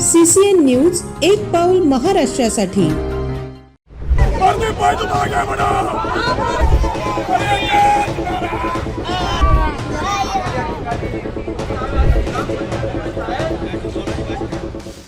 CCN news एक पाऊल महाराष्ट्रासाठी.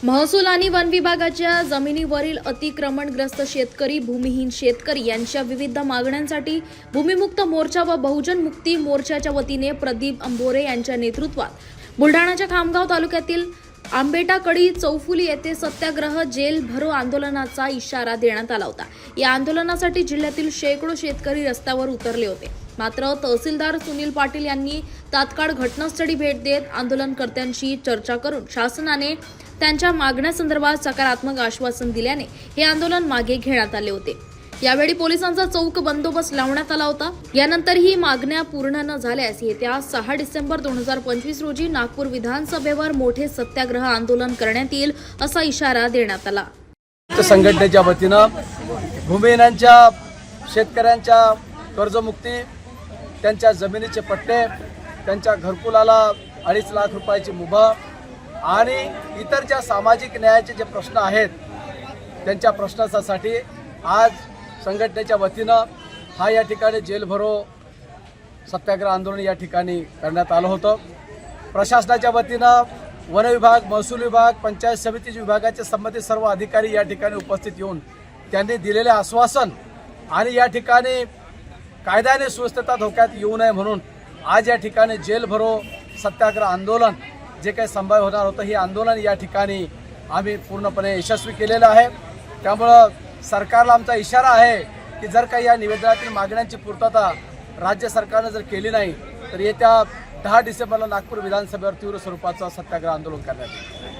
महसूल आणि वन विभागाच्या जमिनीवरील अतिक्रमणग्रस्त शेतकरी भूमिहीन शेतकरी यांच्या विविध मागण्यांसाठी भूमिमुक्त मोर्चा व बहुजन मुक्ती मोर्चाच्या वतीने प्रदीप अंबोरे यांच्या नेतृत्वात बुलढाणाच्या खामगाव तालुक्यातील आंबेटाकडी चौफुली येथे सत्याग्रह जेल भरो आंदोलनाचा इशारा देण्यात आला होता. या आंदोलनासाठी जिल्ह्यातील शेकडो शेतकरी रस्त्यावर उतरले होते. मात्र तहसीलदार सुनील पाटील यांनी तात्काळ घटनास्थळी भेट देत आंदोलनकर्त्यांशी चर्चा करून शासनाने त्यांच्या मागण्यासंदर्भात सकारात्मक आश्वासन दिल्याने हे आंदोलन मागे घेण्यात आले होते. यावेळी पोलिसांचा चौक बंदोबस्त लावण्यात आला होता. यानंतर ही मागण्या पूर्ण न झाल्यास येत्या सहा डिसेंबर दोन हजार पंचवीस रोजी नागपूर विधानसभेवर मोठे सत्याग्रह आंदोलन करण्यात येईल असा इशारा देण्यात आला. संघटनेच्या वतीनं भूमिहीनांच्या शेतकऱ्यांच्या कर्जमुक्ती त्यांच्या जमिनीचे पट्टे त्यांच्या घरकुलाला अडीच लाख रुपयाची मुभा आणि इतर ज्या सामाजिक न्यायाचे जे प्रश्न आहेत त्यांच्या प्रश्नासाठी आज संघटनेच्या वतीनं हा या ठिकाणी जेल भरो सत्याग्रह आंदोलन या ठिकाणी करण्यात आलं होतं. प्रशासनाच्या वतीनं वन विभाग महसूल विभाग पंचायत समिती विभागाचे संबंधित सर्व अधिकारी या ठिकाणी उपस्थित येऊन त्यांनी दिलेले आश्वासन आणि या ठिकाणी कायद्याने सुव्यवस्था धोक्यात येऊ नये म्हणून आज या ठिकाणी जेल भरो सत्याग्रह आंदोलन जे काही संभाव्य होणार होतं हे आंदोलन या ठिकाणी आम्ही पूर्णपणे यशस्वी केलेलं आहे. त्यामुळं सरकारला आमचा इशारा आहे की जर काही या निवेदनातील मागण्यांची पूर्तता राज्य सरकारनं जर केली नाही तर येत्या दहा डिसेंबरला नागपूर विधानसभेवर तीव्र स्वरूपाचं सत्याग्रह आंदोलन करण्यात येईल.